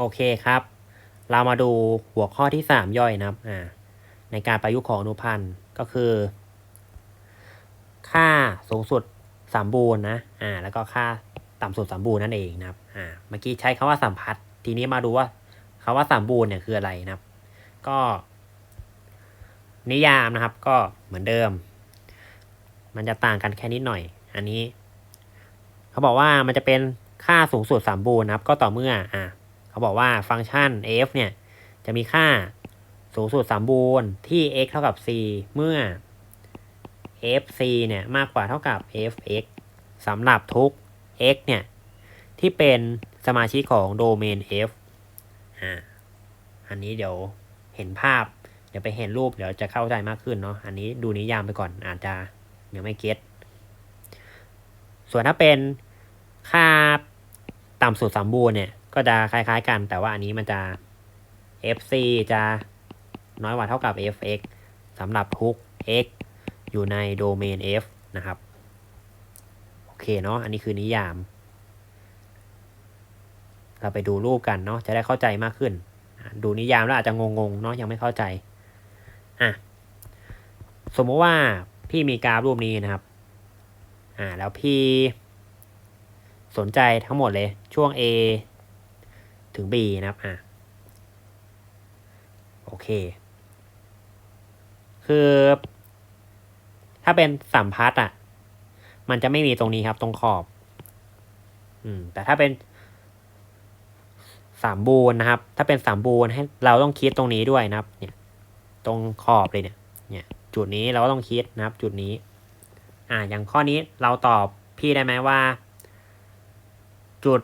โอเคครับ เรามาดูหัวข้อที่สามย่อยนะครับอ่าในการประยุกต์ของอนุพันธ์ก็คือ ค่าสูงสุดสมบูรณ์นะอ่าแล้วก็ค่าต่ำสุดสมบูรณ์นั่นเองนะครับอ่าเมื่อกี้ใช้คาว่าสัมพัทธ์ทีนี้มาดูว่าคาว่าสมบูรณ์เนี่ยคืออะไรนะครับ ก็ นิยามนะครับก็เหมือนเดิม มันจะต่างกันแค่นิดหน่อย อันนี้ เขาบอกว่ามันจะเป็นค่าสูงสุดสมบูรณ์นะครับ ก็ต่อเมื่ออ่า เขาบอกว่าฟังก์ชัน f เนี่ย จะมีค่าสูงสุดสมบูรณ์ที่ x เท่ากับ c เมื่อ fc เนี่ย มากกว่าเท่ากับ fx สำหรับทุก x เนี่ย ที่เป็นสมาชิกของโดเมน f อ่าอันนี้เดี๋ยวเห็นภาพ เดี๋ยวไปเห็นรูปเดี๋ยวจะเข้าใจมากขึ้นเนาะอันนี้ดูนิยามไปก่อนอาจจะยังไม่เก็ตส่วนถ้าเป็นค่าต่ำสุดสมบูรณ์เนี่ย ก็จะคล้ายๆกัน แต่ว่าอันนี้มันจะ fc จะน้อยกว่าเท่ากับ fx สำหรับทุก x อยู่ในโดเมน f นะครับ โอเคเนาะอันนี้คือนิยาม เราไปดูรูปกันเนาะจะได้เข้าใจมากขึ้น ดูนิยามแล้วอาจจะงงๆเนาะยังไม่เข้าใจอะสมมติว่าพี่มีกราฟรูปนี้นะครับ อ่า แล้วพี่สนใจทั้งหมดเลยช่วง A ถึง B นะครับอะโอเค คือ ถ้าเป็นสัมพัทอะ มันจะไม่มีตรงนี้ครับตรงขอบ อืม แต่ถ้าเป็นสามบูรณ์นะครับ ถ้าเป็นสามบูรณ์ให้เราต้องคิดตรงนี้ด้วยนะครับ เนี่ย ตรงขอบเลยเนี่ย เนี่ย จุดนี้เราก็ต้องคิดนะครับ จุดนี้ อ่า อย่างข้อนี้เราตอบพี่ได้ไหมว่า จุด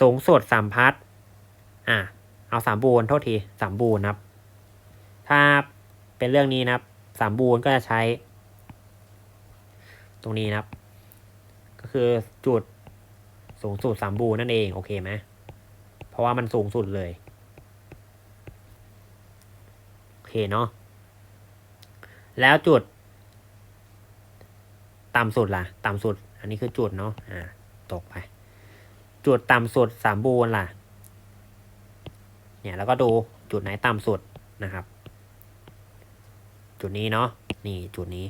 สูงสุดสามพัทอ่าเอาสามบูรณ์โทษทีสามบูนครับ ถ้าเป็นเรื่องนี้นะครับสามบูรณ์ก็จะใช้ ตรงนี้นะครับ ก็คือจุดสูงสุดสามบูรณ์นั่นเองโอเคไหมเพราะว่ามันสูงสุดเลยโอเคเนาะแล้วจุดต่ำสุดล่ะ ต่ำสุด อันนี้คือจุดเนาะ อ่า ตกไป จุดต่ำสุดสามบูรณ์ล่ะ เนี่ยแล้วก็ดูจุดไหนต่ำสุดนะครับ จุดนี้เนาะนี่จุดนี้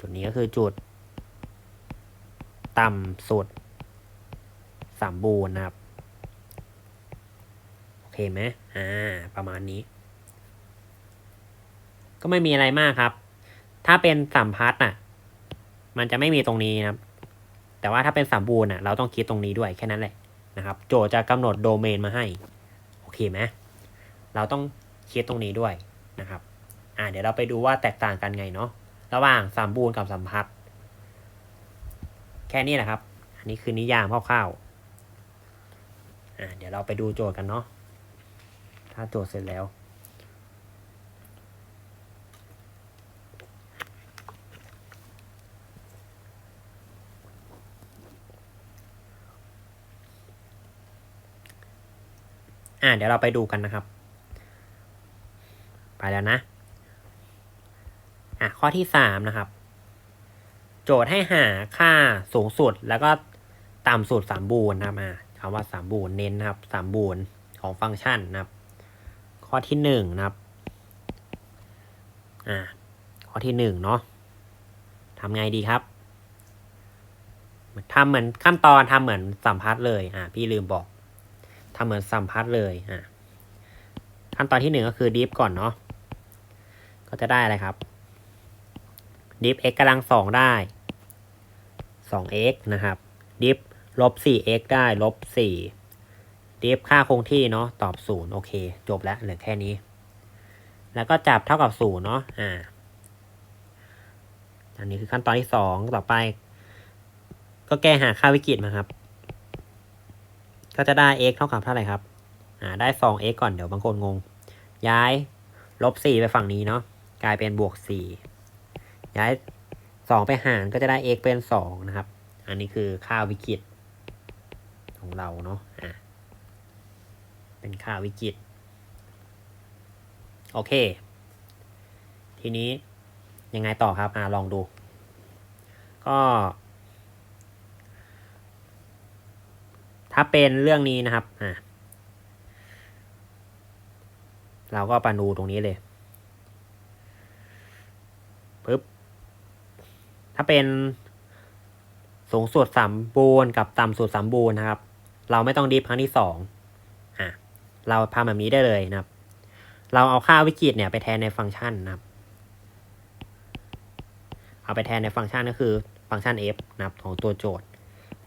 จุดนี้ก็คือจุด ต่ำสุดสามบูรณ์นะครับ โอเคไหมอ่า ประมาณนี้ ก็ไม่มีอะไรมากครับ ถ้าเป็นสัมพัทธ์น่ะ มันจะไม่มีตรงนี้นะครับ แต่ว่าถ้าเป็นสมบูรณ์น่ะเราต้องคิดตรงนี้ด้วยแค่นั้นแหละนะครับ โจจะกำหนดโดเมนมาให้ โอเคไหมเราต้องคิดตรงนี้ด้วยนะครับ อ่าเดี๋ยวเราไปดูว่าแตกต่างกันไงเนาะระหว่างสมบูรณ์กับสัมพัทธ์แค่นี้แหละครับ อันนี้คือนิยามคร่าวๆอ่าเดี๋ยวเราไปดูโจทย์กันเนาะถ้าโจทย์เสร็จแล้ว อ่าเดี๋ยวเราไปดูกันนะครับ ไปแล้วนะอะข้อที่สามนะครับ โจทย์ให้หาค่าสูงสุดแล้วก็ต่ำสุดสามบูรณ์นะครับอ่าคำว่าสามบูรณ์เน้นนะครับสามบูรณ์ของฟังก์ชันนะครับ ข้อที่หนึ่งนะครับอ่าข้อที่หนึ่งเนาะทำไงดีครับทำเหมือนขั้นตอนทำเหมือนสัมพัทธ์เลย อ่าพี่ลืมบอก ทำเหมือนสัมพัทธ์เลยอ่าขั้นตอนที่หนึ่งก็คือดิฟก่อนเนาะก็จะได้อะไรครับดิฟ x กำลังสองได้ 2x นะครับ ดิฟลบ 4x ได้ลบ 4 ดิฟค่าคงที่เนาะตอบ 0 โอเค จบแล้วเหลือแค่นี้ แล้วก็จับเท่ากับ 0 เนาะอ่า อันนี้คือขั้นตอนที่ 2 ต่อไป ก็แก้หาค่าวิกฤตมาครับ ก็จะได้ x เท่ากับเท่าไหร่ครับ อ่า ได้ 2x ก่อน เดี๋ยวบางคนงง ย้ายลบ 4 ไปฝั่งนี้เนาะ กลายเป็นบวก 4 ย้ายสองไปหารก็จะได้ x เป็นสองนะครับ อันนี้คือค่าวิกฤตของเราเนาะ อะเป็นค่าวิกฤต โอเค ทีนี้ยังไงต่อครับ อ่า ลองดู ก็ ถ้าเป็นเรื่องนี้นะครับอะเราก็ปานูตรงนี้เลยปึ๊บถ้าเป็นสูงสุดสามบูรณ์กับต่ำสุดสามบูรณ์นะครับ เราไม่ต้องดิฟครั้งที่สองอะเราทำแบบนี้ได้เลยนะครับ เราเอาค่าวิกฤตเนี่ยไปแทนในฟังก์ชันนะครับ เอาไปแทนในฟังก์ชันก็คือฟังก์ชัน f นะครับของตัวโจทย์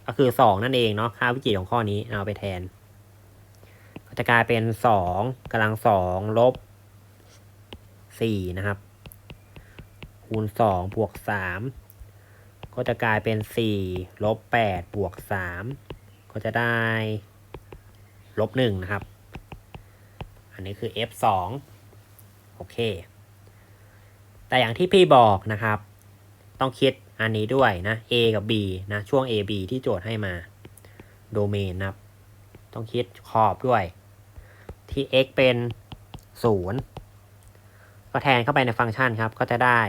ก็คือสองนั่นเองเนาะค่าวิกฤตของข้อนี้เอาไปแทน ก็จะกลายเป็นสองกำลังสองลบสี่นะครับคูณสองบวกสามก็จะกลายเป็นสี่ลบแปดบวกสามก็จะได้ลบหนึ่งนะครับ อันนี้คือ f สองโอเค แต่อย่างที่พี่บอกนะครับ ต้องคิด อันนี้ด้วยนะ a กับ b นะช่วง a b ที่โจทย์ให้มา โดเมนนะครับ ต้องคิดขอบด้วย ที่ x เป็นศูนย์ก็แทนเข้าไปในฟังก์ชันครับ ก็จะได้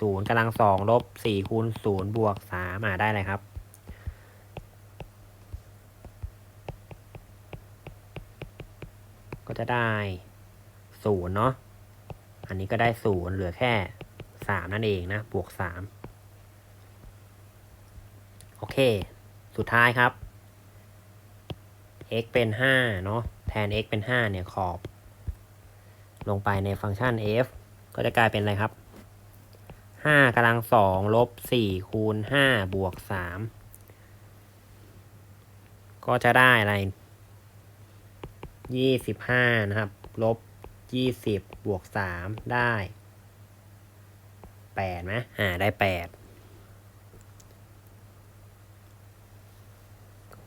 ศูนย์กำลังสองลบสี่คูณศูนย์บวกสามาได้เลยครับก็จะได้ศูนย์เนาะ อันนี้ก็ได้ศูนย์เหลือแค่สามนั่นเองนะ บวกสาม โอเค สุดท้ายครับ x เป็น 5 เนาะแทน x เป็น 5 เนี่ยขอบ ลงไปในฟังก์ชัน f ก็จะกลายเป็นอะไรครับ5กำลัง2ลบ4คูณ5บวก3ก็จะได้อะไร 25 นะครับ ลบ 20 บวก 3 ได้8นะอ่าได้ 8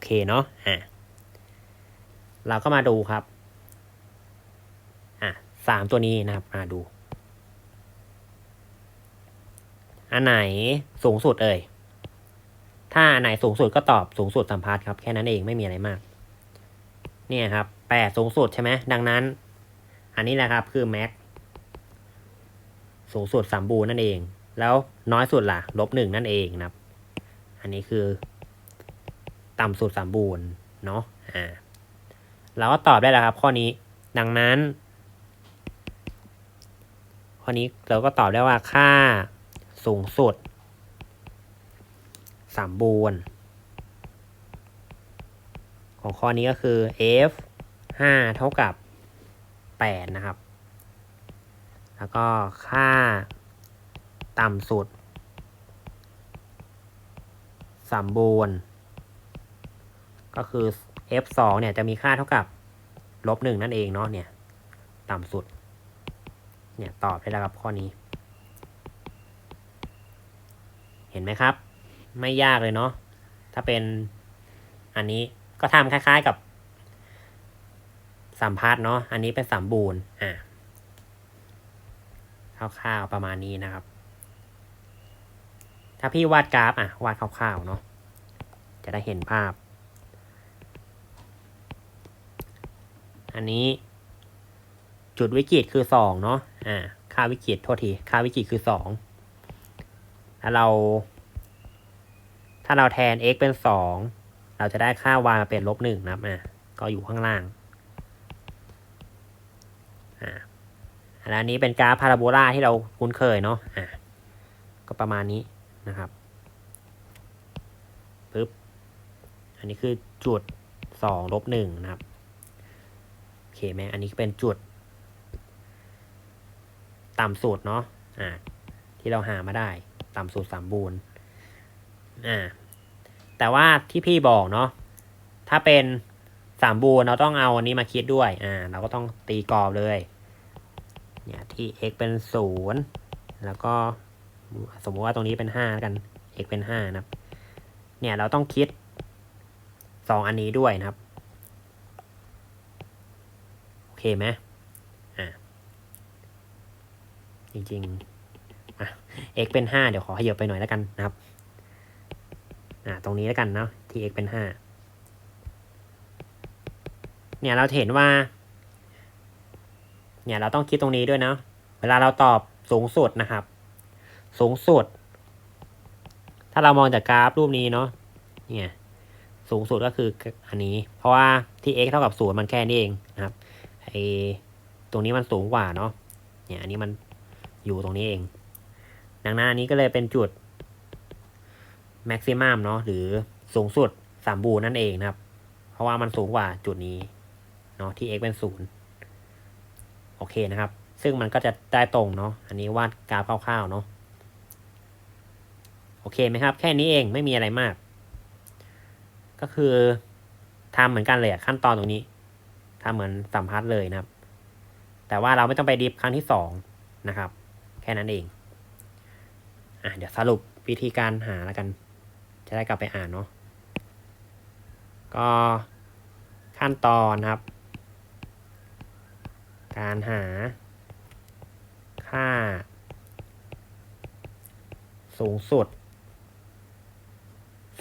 เคเนาะอะเราก็มาดูครับอะสามตัวนี้นะครับมาดู อันไหนสูงสุดเอ่ยถ้าอันไหนสูงสุดก็ตอบสูงสุดสัมพัทธ์ครับแค่นั้นเองไม่มีอะไรมาก เนี่ยครับแปดสูงสุดใช่ไหมดังนั้น อันนี้แหละครับคือแม็กสูงสุดสมบูรณ์นั่นเอง แล้วน้อยสุดล่ะลบหนึ่งนั่นเองนะครับ อันนี้คือ ต่ำสุดสมบูรณ์เนาะอ่าเราก็ตอบได้แล้วครับ ข้อนี้ดังนั้น ข้อนี้เราก็ตอบได้ว่าค่าสูงสุดสมบูรณ์ ของข้อนี้ก็คือ f 5 เท่ากับ 8 นะครับ แล้วก็ค่าต่ำสุดสมบูรณ์ ก็คือ f 2เนี่ยจะมีค่าเท่ากับลบหนึ่งนั่นเองเนาะเนี่ย ต่ำสุด เนี่ยตอบได้แล้วครับข้อนี้ เห็นไหมครับ ไม่ยากเลยเนาะถ้าเป็นอันนี้ก็ทำคล้าย ๆกับสัมพัทธ์เนาะอันนี้เป็นสามบูรณ์อะคร่าวๆประมาณนี้นะครับ ถ้าพี่วาดกราฟอะวาดคร่าวๆเนาะจะได้เห็นภาพ อันนี้จุดวิกฤตคือสองเนาะ อ่า ค่าวิกฤตโทษที ค่าวิกฤตคือสองถ้าเรา ถ้าเราแทน x เป็นสอง เราจะได้ค่า y มาเป็นลบหนึ่งนะครับ อะก็อยู่ข้างล่าง อ่า อันนี้เป็นกราฟพาราโบลาที่เราคุ้นเคยเนาะ อ่า ก็ประมาณนี้นะครับ ปึ๊บ อันนี้คือจุดสองลบหนึ่งนะครับ ไหมอันนี้เป็นจุด ต่ำสุดเนาะอ่าที่เราหามาได้ ต่ำสุดสามบูรณ์อ่าแต่ว่าที่พี่บอกเนาะถ้าเป็นสามบูรณ์เราต้องเอาอันนี้มาคิดด้วยอ่าเราก็ต้องตีกรอบเลยเนี่ยที่ x เป็นศูนย์แล้วก็สมมติว่าตรงนี้เป็นห้ากัน x เป็นห้านะครับ เนี่ยเราต้องคิดสองอันนี้ด้วยนะครับ โอ เคไหมอ่าจริงๆอะ x เป็นห้าเดี๋ยวขอขยับไปหน่อยแล้วกันนะครับอ่าตรงนี้แล้วกันเนาะที่ x เป็นห้าเนี่ยเราเห็นว่า เนี่ยเราต้องคิดตรงนี้ด้วยนะเวลาเราตอบสูงสุดนะครับ สูงสุด ถ้าเรามองจากกราฟรูปนี้เนาะเนี่ยสูงสุดก็คืออันนี้ เพราะว่าที่ x เท่ากับศูนย์มันแค่นี้เองนะครับ ไอตรงนี้มันสูงกว่าเนาะเนี่ยอันนี้มันอยู่ตรงนี้เอง ดังนั้นอันนี้ก็เลยเป็นจุด maximum เนาะหรือสูงสุดสามบูนั่นเองนะครับ เพราะว่ามันสูงกว่าจุดนี้เนาะที่ x เป็นศูนย์โอเคนะครับ ซึ่งมันก็จะได้ตรงเนาะอันนี้วาดกราฟคร่าวๆเนาะโอเคไหมครับ แค่นี้เองไม่มีอะไรมาก ก็คือทำเหมือนกันเลยขั้นตอนตรงนี้ ทำเหมือนสัมพัทธ์เลยนะครับ แต่ว่าเราไม่ต้องไปดิฟครั้งที่สองนะครับ แค่นั้นเอง อะเดี๋ยวสรุปวิธีการหาแล้วกัน จะได้กลับไปอ่านเนาะ ก็ขั้นตอนนะครับ การหา ค่า สูงสุด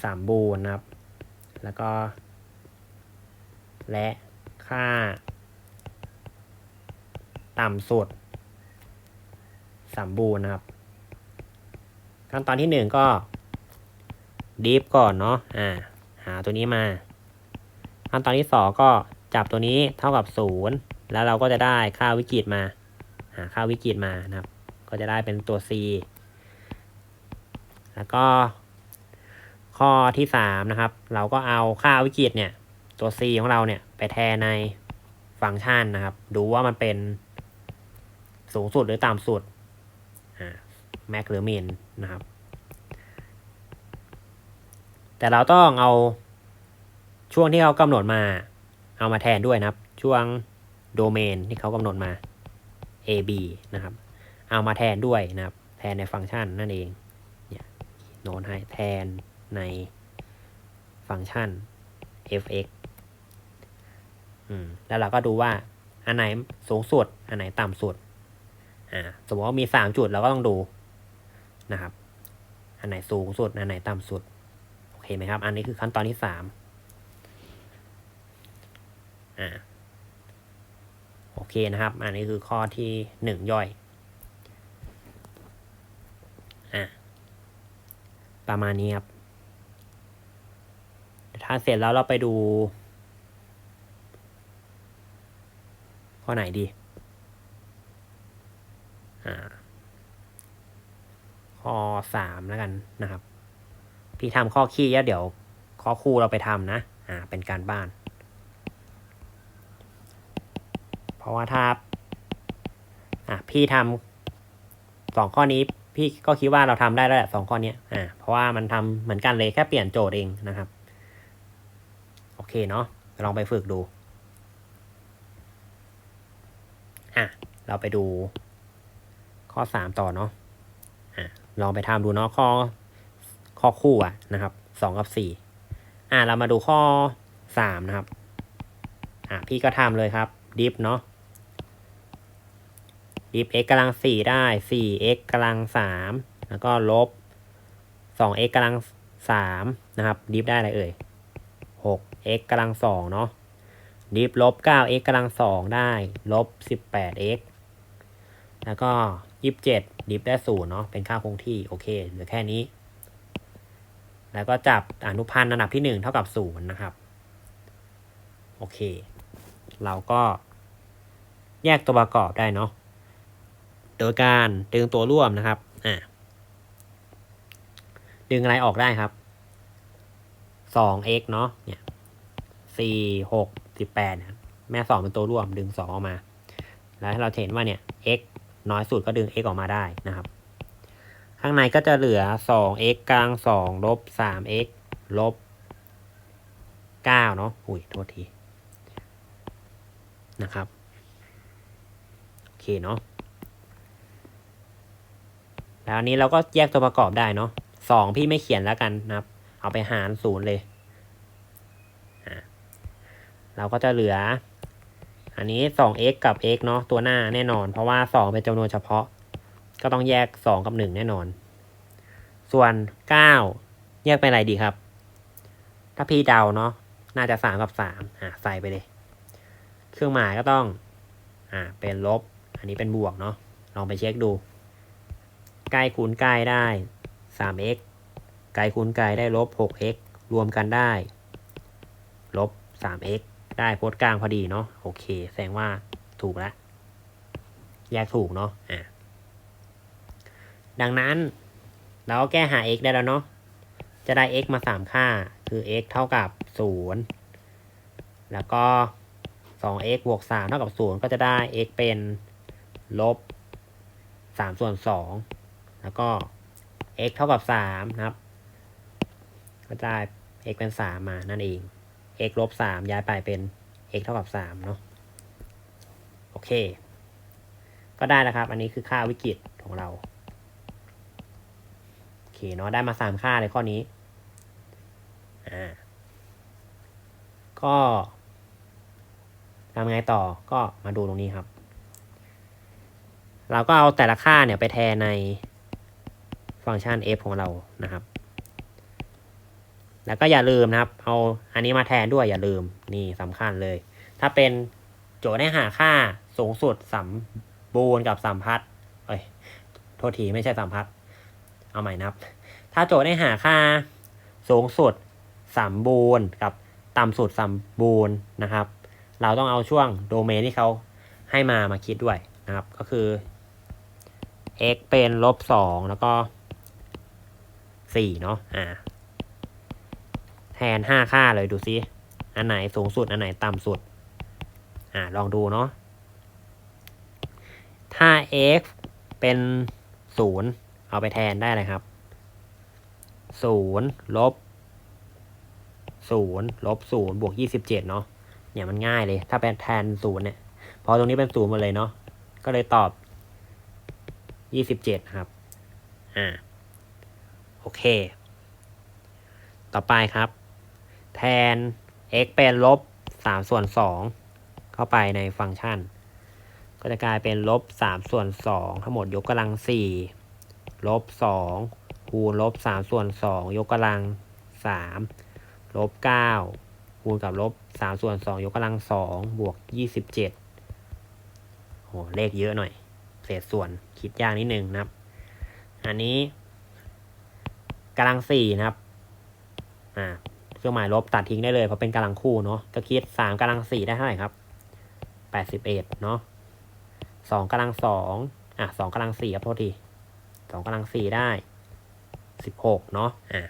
สามบูรณ์นะครับ แล้วก็ และ ค่า ต่ำสุดสมบูรณ์นะครับขั้นตอนที่หนึ่งก็ดีฟก่อนเนาะอ่าหาตัวนี้มาขั้นตอนที่สองก็จับตัวนี้เท่ากับศูนย์แล้วเราก็จะได้ค่าวิกฤตมา หาค่าวิกฤตมานะครับ ก็จะได้เป็นตัว c แล้วก็ข้อที่สามนะครับ เราก็เอาค่าวิกฤตเนี่ย ตัว c ของเราเนี่ย ไปแทนในฟังก์ชันนะครับ ดูว่ามันเป็นสูงสุดหรือต่ำสุดแม็กหรือมินนะครับ แต่เราต้องเอาช่วงที่เขากำหนดมา เอามาแทนด้วยนะครับ ช่วงโดเมนที่เขากำหนดมา a b นะครับ เอามาแทนด้วยนะครับ แทนในฟังก์ชันนั่นเองเนี่ยโน้ตให้แทนในฟังก์ชัน f(x) อืมแล้วเราก็ดูว่าอันไหนสูงสุด อันไหนต่ำสุด อ่า สมมติว่ามีสามจุดเราก็ต้องดูนะครับ อันไหนสูงสุด อันไหนต่ำสุด โอเคไหมครับ อันนี้คือขั้นตอนที่สามอ่า โอเคนะครับ อันนี้คือข้อที่หนึ่งย่อย อะประมาณนี้ครับ ถ้าเสร็จแล้วเราไปดู อไหนดีอ่าข้อสามแล้วกันนะครับ พี่ทำข้อขี้แล้วเดี๋ยวข้อคู่เราไปทำนะ อ่า เป็นการบ้าน เพราะว่าถ้า อะพี่ทำสองข้อนี้ พี่ก็คิดว่าเราทำได้แล้วแหละสองข้อนี้อ่า เพราะว่ามันทำเหมือนกันเลยแค่เปลี่ยนโจทย์เองนะครับ โอเคเนาะลองไปฝึกดู อะ เราไปดูข้อสามต่อเนาะอะลองไปทำดูเนาะข้อข้อคู่อะนะครับสองกับสี่อะเรามาดูข้อสามนะครับอะพี่ก็ทำเลยครับดิฟเนาะดิฟ x กำลังสี่ได้สี่ x กำลังสามแล้วก็ลบสอง x กำลังสามนะครับ ดิฟได้อะไรเอ่ยหก x กำลังสองเนาะดิฟลบเก้า x กำลังสองได้ ลบสิบ แล้วก็ยี่สิบเจ็ดดิฟได้ศูนย์เนาะเป็นค่าคงที่โอเคเหลือแค่นี้ แล้วก็จับอนุพันธ์อันดับที่หนึ่งเท่ากับศูนย์นะครับโอเค เราก็แยกตัวประกอบได้เนาะโดยการดึงตัวร่วมนะครับอ่าดึงอะไรออกได้ครับสอง x เนาะเนี่ยสี่หกสิบแปดแม่สองเป็นตัวร่วมดึงสองออกมา แล้วให้เราเห็นว่าเนี่ย x น้อยสุดก็ดึง x ออกมาได้นะครับ ข้างในก็จะเหลือสอง x กลางสองลบสาม x ลบเก้าเนาะอุ้ย โทษที นะครับ โอเคเนาะ แล้วอันนี้เราก็แยกตัวประกอบได้เนาะสองพี่ไม่เขียนแล้วกันนะครับ เอาไปหารศูนย์เลย เราก็จะเหลือ อันนี้สอง x กับ x เนาะตัวหน้าแน่นอน เพราะว่าสองเป็นจำนวนเฉพาะ ก็ต้องแยกสองกับหนึ่งแน่นอน ส่วนเก้าแยกเป็นอะไรดีครับ ถ้าพี่เดาเนาะน่าจะสามกับสามอ่าใส่ไปเลย เครื่องหมายก็ต้อง อ่าเป็นลบ อันนี้เป็นบวกเนาะลองไปเช็คดู ใกล้คูณใกล้ได้ 3x ไกลคูณไกลได้ลบ 6x รวมกันได้ ลบสาม x ได้โพจน์กลางพอดีเนาะโอเค แสดงว่าถูกแล้วแยกถูกเนาะอะดังนั้นเราก็แก้หา x ได้แล้วเนาะจะได้ x มาสามค่าคือ x เท่ากับศูนย์แล้วก็สอง x บวกสามเท่ากับศูนย์ก็จะได้ x เป็นลบสามส่วนสองแล้วก็ x เท่ากับสามนะครับ ก็ได้ x เป็นสามมานั่นเอง x ลบสามย้ายไปเป็น x เท่ากับสามเนาะโอเค ก็ได้แล้วครับ อันนี้คือค่าวิกฤตของเราโอเคเนาะได้มาสามค่าเลยข้อนี้อ่าก็ทำไงต่อก็มาดูตรงนี้ครับ เราก็เอาแต่ละค่าเนี่ยไปแทนในฟังก์ชัน f ของเรานะครับ แล้วก็อย่าลืมนะครับ เอาอันนี้มาแทนด้วยอย่าลืมนี่สำคัญเลย ถ้าเป็นโจทย์ให้หาค่าสูงสุดสัมบูรณ์กับสัมพัทธ์เอ้ยโทษทีไม่ใช่สัมพัทธ์เอาใหม่นะครับ ถ้าโจทย์ให้หาค่าสูงสุดสัมบูรณ์กับต่ำสุดสัมบูรณ์นะครับ เราต้องเอาช่วงโดเมนที่เขาให้มามาคิดด้วยนะครับ ก็คือ x เป็นลบสองแล้วก็สี่เนาะอ่า ทนห้าค่าเลยดูซิอันไหนสูงสุด อันไหนต่ำสุด อ่าลองดูเนาะ ถ้า x เป็นศูนย์เอาไปแทนได้เลยครับศูนย์ลบศูนย์ลบศูนย์บวกยี่สิบเจ็ดเนาะ เนี่ยมันง่ายเลย ถ้าเป็นแทนศูนย์เนี่ย พอตรงนี้เป็นศูนย์หมดเลยเนาะ ก็เลยตอบยี่สิบเจ็ดครับ อ่า โอเค ต่อไปครับ แทน x เป็นลบสามส่วนสองเข้าไปในฟังก์ชัน ก็จะกลายเป็นลบสามส่วนสองทั้งหมดยกกำลังสี่ลบสองคูณลบสามส่วนสองยกกำลังสามลบเก้าคูณกับลบสามส่วนสองยกกำลังสองบวกยี่สิบเจ็ดโหเลขเยอะหน่อย เศษส่วนคิดยากนิดนึงนะครับ อันนี้กำลังสี่นะครับ อ่า เครื่องหมายลบตัดทิ้งได้เลยเพราะเป็นกำลังคู่เนาะก็คิดสามกำลังสี่ได้เท่าไหร่ครับแปดสิบเอ็ดเนาะสองกำลังสองอะสองกำลังสี่ครับโทษทีสองกำลังสี่ได้สิบหกเนาะอ่า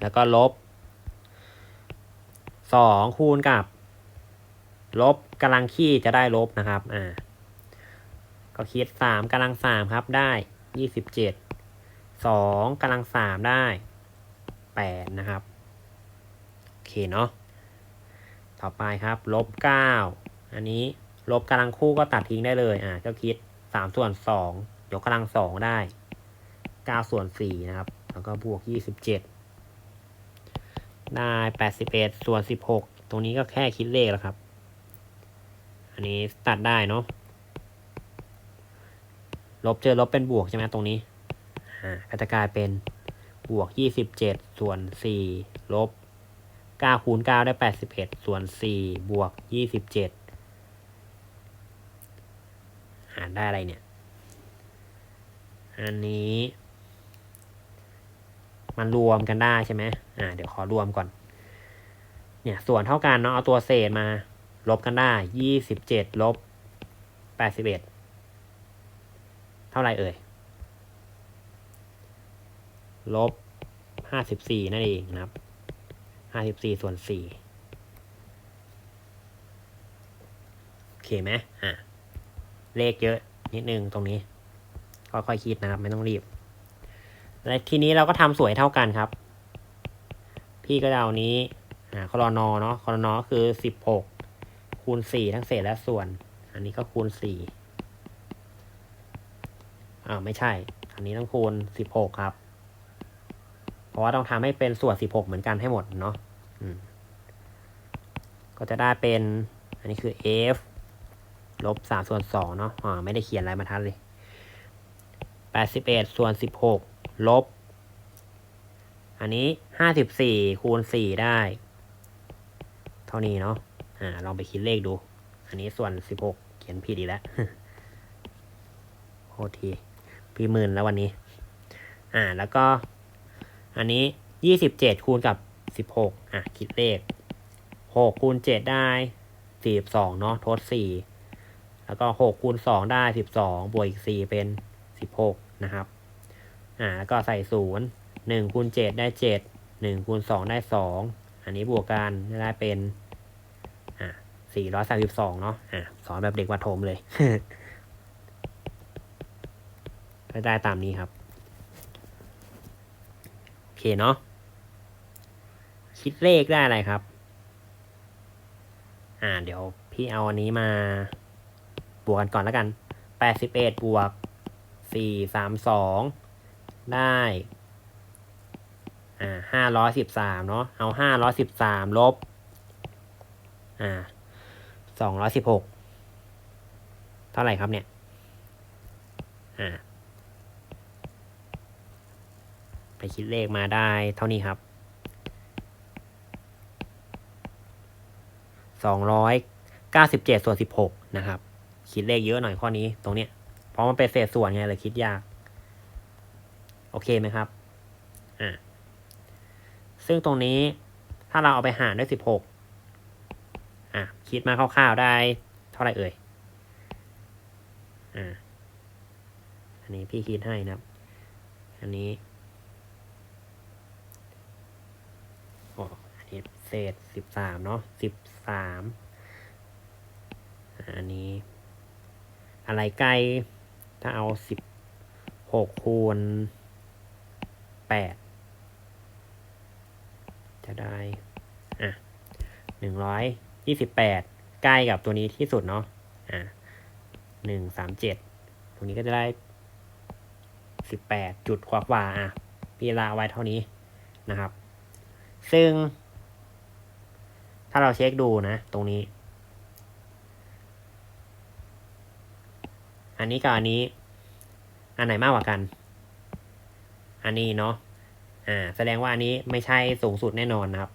แล้วก็ลบสองคูณกับ ลบกำลังขี้จะได้ลบนะครับอ่าก็คิดสามกำลังสามครับได้ยี่สิบเจ็ดสองกำลังสามได้แปดนะครับ เคเนาะ ต่อไปครับลบเก้าอันนี้ลบกำลังคู่ก็ตัดทิ้งได้เลย อ่าก็คิดสามส่วนสองยกกำลังสองได้เก้าส่วนสี่นะครับ แล้วก็บวกยี่สิบเจ็ดได้แปดสิบเอ็ดส่วนสิบหกตรงนี้ก็แค่คิดเลขแล้วครับ อันนี้ตัดได้เนาะ ลบเจอลบเป็นบวกใช่ไหมตรงนี้ อ่าก็จะกลายเป็นบวกยี่สิบเจ็ดส่วนสี่ลบ ก้าคูณเก้าได้แปดสิบเอ็ดส่วนสี่บวกยี่สิบเจ็ดหารได้อะไรเนี่ย อันนี้ มันรวมกันได้ใช่ไหมอ่า เดี๋ยวขอรวมก่อน เนี่ย ส่วนเท่ากันเนาะ เอาตัวเศษมา ลบกันได้ ยี่สิบเจ็ดลบแปดสิบเอ็ด เท่าไหร่เอ่ย ลบห้าสิบสี่นั่นเองนะครับ ห้าสิบสี่ส่วนสี่โอเคไหมอะ เลขเยอะนิดนึงตรงนี้ ค่อยๆคิดนะครับ ไม่ต้องรีบ และทีนี้เราก็ทำสวยเท่ากันครับ พี่ก็เอานี้อ่าคอรนอเนาะคอรนอคือสิบหกคูณสี่ทั้งเศษและส่วน อันนี้ก็คูณสี่อ่าไม่ใช่ อันนี้ต้องคูณสิบหกครับ เพราะว่าต้องทำให้เป็นส่วนสิบหกเหมือนกันให้หมดเนาะ ก็จะได้เป็น อันนี้คือ f ลบสามส่วนสองเนาะอ่าไม่ได้เขียนอะไรมาทัดเลยแปดสิบเอ็ดส่วนสิบหกลบ อันนี้ห้าสิบสี่คูณสี่ได้ เท่านี้เนาะอ่าลองไปคิดเลขดู อันนี้ส่วนสิบหกเขียนผิดอีกแล้วโทษทีพี่หมื่นแล้ววันนี้ อ่า แล้วก็ อันนี้ยี่สิบเจ็ดคูณกับ บหกอะ คิดเลขหกคูณเจ็ดได้สี่สิบสองเนาะทดสี่แล้วก็หกคูณสองได้สิบสองบวกอีกสี่เป็นสิบหกนะครับอ่าแล้วก็ใส่ศูนย์หนึ่งคูณเจ็ดได้เจ็ดหนึ่งคูณสองได้สองอันนี้บวกกันได้เป็นอ่าสี่ร้อยสามสิบสองเนาะอ่าสอนแบบเด็กวัดโทมเลยก็ได้ตามนี้ครับ โอเคเนาะ คิดเลขได้อะไรครับ อ่า เดี๋ยวพี่เอาอันนี้มา บวกกันก่อนแล้วกันแปดสิบเอ็ดบวกสี่สามสองได้ อ่าห้าร้อยสิบสามเนาะ เอาห้าร้อยสิบสามลบ อ่าสองร้อยสิบหกเท่าไหร่ครับเนี่ย อ่าไปคิดเลขมาได้เท่านี้ครับ สองร้อยเก้าสิบเจ็ดส่วนสิบหกนะครับ คิดเลขเยอะหน่อยข้อนี้ตรงเนี้ยเพราะมันเป็นเศษส่วนไงเลยคิดยาก โอเคไหมครับอ่าซึ่งตรงนี้ถ้าเราเอาไปหารด้วยสิบหกอะคิดมาคร่าวๆได้เท่าไหร่เอ่ยอ่าอันนี้พี่คิดให้นะครับ อันนี้ อ๋ ออันนี้เศษสิบสามเนาะสิบสามอันนี้ อะไรใกล้ถ้าเอาสิบหกคูณแปดจะได้ อะหนึ่งร้อยยี่สิบแปดใกล้กับตัวนี้ที่สุดเนาะอะหนึ่งสามเจ็ดตรงนี้ก็จะได้สิบแปดจุดกว่าๆอะพี่ลาไว้เท่านี้นะครับ ซึ่ง ถ้าเราเช็คดูนะ ตรงนี้ อันนี้กับอันนี้ อันไหนมากกว่ากัน อันนี้เนาะ อ่า แสดงว่าอันนี้ไม่ใช่สูงสุดแน่นอนนะครับ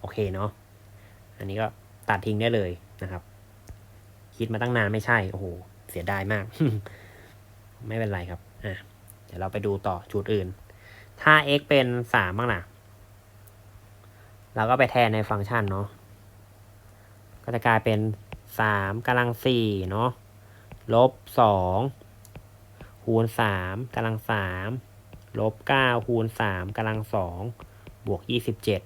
โอเคเนาะ อันนี้ก็ตัดทิ้งได้เลยนะครับ คิดมาตั้งนานไม่ใช่ โอ้โห เสียดายมาก ไม่เป็นไรครับ อะ เดี๋ยวเราไปดูต่อจุดอื่น ถ้า x เป็นสามบ้างนะเราก็ไปแทนในฟังก์ชันเนาะ ก็จะกลายเป็นสามกำลังสี่เนาะลบสองคูณสามกำลังสามลบเก้าคูณสามกำลังสองบวกยี่สิบเจ็ด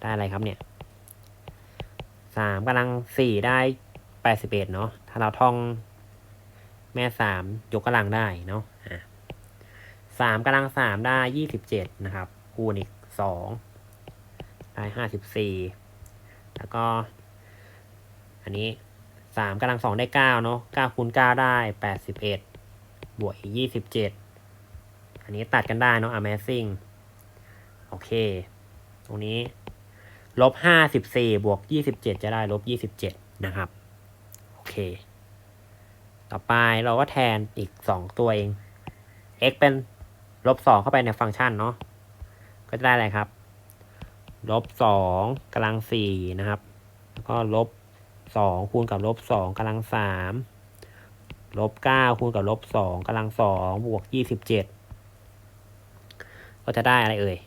ได้อะไรครับเนี่ยสามกำลังสี่ได้แปดสิบเอ็ดเนาะถ้าเราท่องแม่สามยกกำลังได้เนาะสามกำลังสามได้ยี่สิบเจ็ดนะครับคูณอีกสองได้ห้าสิบสี่แล้วก็ อันนี้สามกำลังสองได้เก้าเนาะเก้าคูณเก้าได้แปดสิบเอ็ดบวกอีกยี่สิบเจ็ดอันนี้ตัดกันได้เนาะ amazing โอเค ตรงนี้ลบห้าสิบสี่บวกยี่สิบเจ็ดจะได้ลบยี่สิบเจ็ดนะครับ โอเค ต่อไปเราก็แทนอีกสองตัวเอง x เป็นลบสองเข้าไปในฟังก์ชันเนาะ ก็จะได้อะไรครับ ลบสองกำลังสี่นะครับ แล้วก็ลบ สองคูณกับลบสองกำลังสามลบเก้าคูณกับลบสองกำลังสองบวกยี่สิบเจ็ดก็จะได้อะไรเอ่ย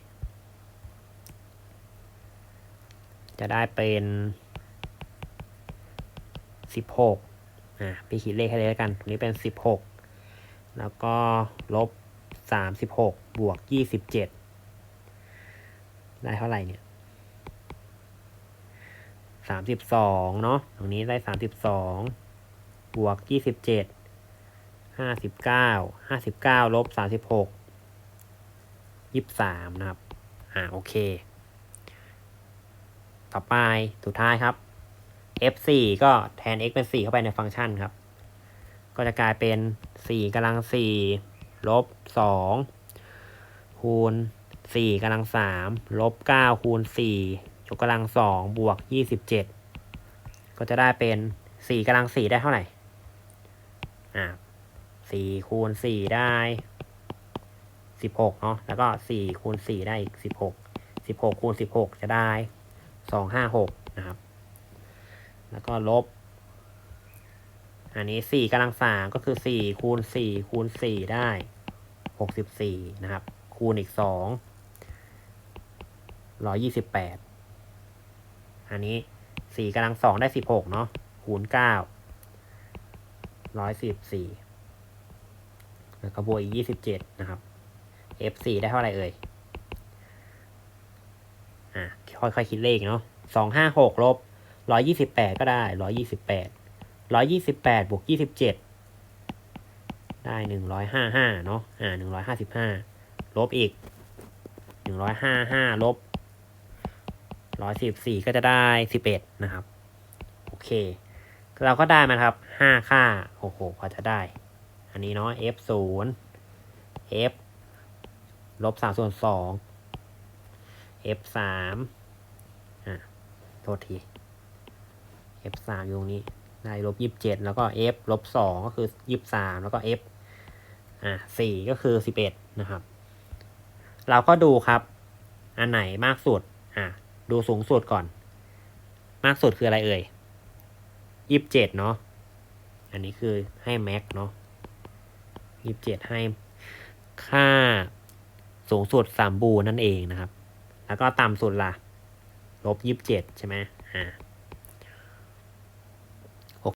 จะได้เป็นสิบหกอะพี่คิดเลขให้เลยแล้วกัน ตรงนี้เป็นสิบหกแล้วก็ลบสามสิบหกบวกยี่สิบเจ็ดได้เท่าไหร่เนี่ย สามสิบสองเนาะตรงนี้ได้สามสิบสองบวกยี่สิบเจ็ดห้าสิบเก้าห้าสิบเก้าลบสามสิบหกยี่สามนะครับ อ่าโอเค ต่อไปสุดท้ายครับ f สี่ก็แทน x เป็นสี่เข้าไปในฟังก์ชันครับ ก็จะกลายเป็นสี่กำลังสี่ลบสองคูณสี่กำลังสามลบเก้าคูณสี่ ยกกำลังสองบวกยี่สิบเจ็ดก็จะได้เป็นสี่กำลังสี่ได้เท่าไหร่ อ่าสี่คูณสี่ได้สิบหกเนาะ แล้วก็สี่คูณสี่ได้อีกสิบหกสิบหกคูณสิบหกจะได้สองห้าหกนะครับ แล้วก็ลบ อันนี้สี่กำลังสามก็คือสี่คูณสี่คูณสี่ได้หกสิบสี่นะครับ คูณอีกสองร้อยี่สิบแปด อันนี้สี่กำลังสองได้สิบหกเนาะคูณเก้าร้อยสิบสี่แล้วก็บวกอีกยี่สิบเจ็ดนะครับ f สี่ได้เท่าไหร่เอ่ยอะค่อยๆคิดเลขเนาะสองห้าหกลบร้อยยี่สิบแปดก็ได้ร้อยยี่สิบแปดร้อยยี่สิบแปดบวกยี่สิบเจ็ดได้หนึ่งร้อยห้าห้าเนาะอ่าหนึ่งร้อยห้าสิบห้าลบอีกหนึ่งร้อยห้าห้าลบ ร้อยสิบสี่ก็จะได้สิบเอ็ดนะครับ โอเค เราก็ได้มาครับห้าค่า โอ้โหพอจะได้ อันนี้เนาะ f ศูนย์ f ลบสามส่วนสอง f สามอะ โทษที f สามอยู่ตรงนี้ ได้ลบยี่สิบเจ็ดแล้วก็ f ลบสองก็คือยี่สิบสามแล้วก็ f อะสี่ก็คือสิบเอ็ดนะครับ เราก็ดูครับ อันไหนมากสุด อะ ดูสูงสุดก่อน มากสุดคืออะไรเอ่ยยี่สิบเจ็ดเนาะ อันนี้คือให้แม็กเนาะยี่สิบเจ็ดให้ค่าสูงสุดสามบูนั่นเองนะครับ แล้วก็ต่ำสุดล่ะลบยี่สิบเจ็ดใช่ไหมอ่า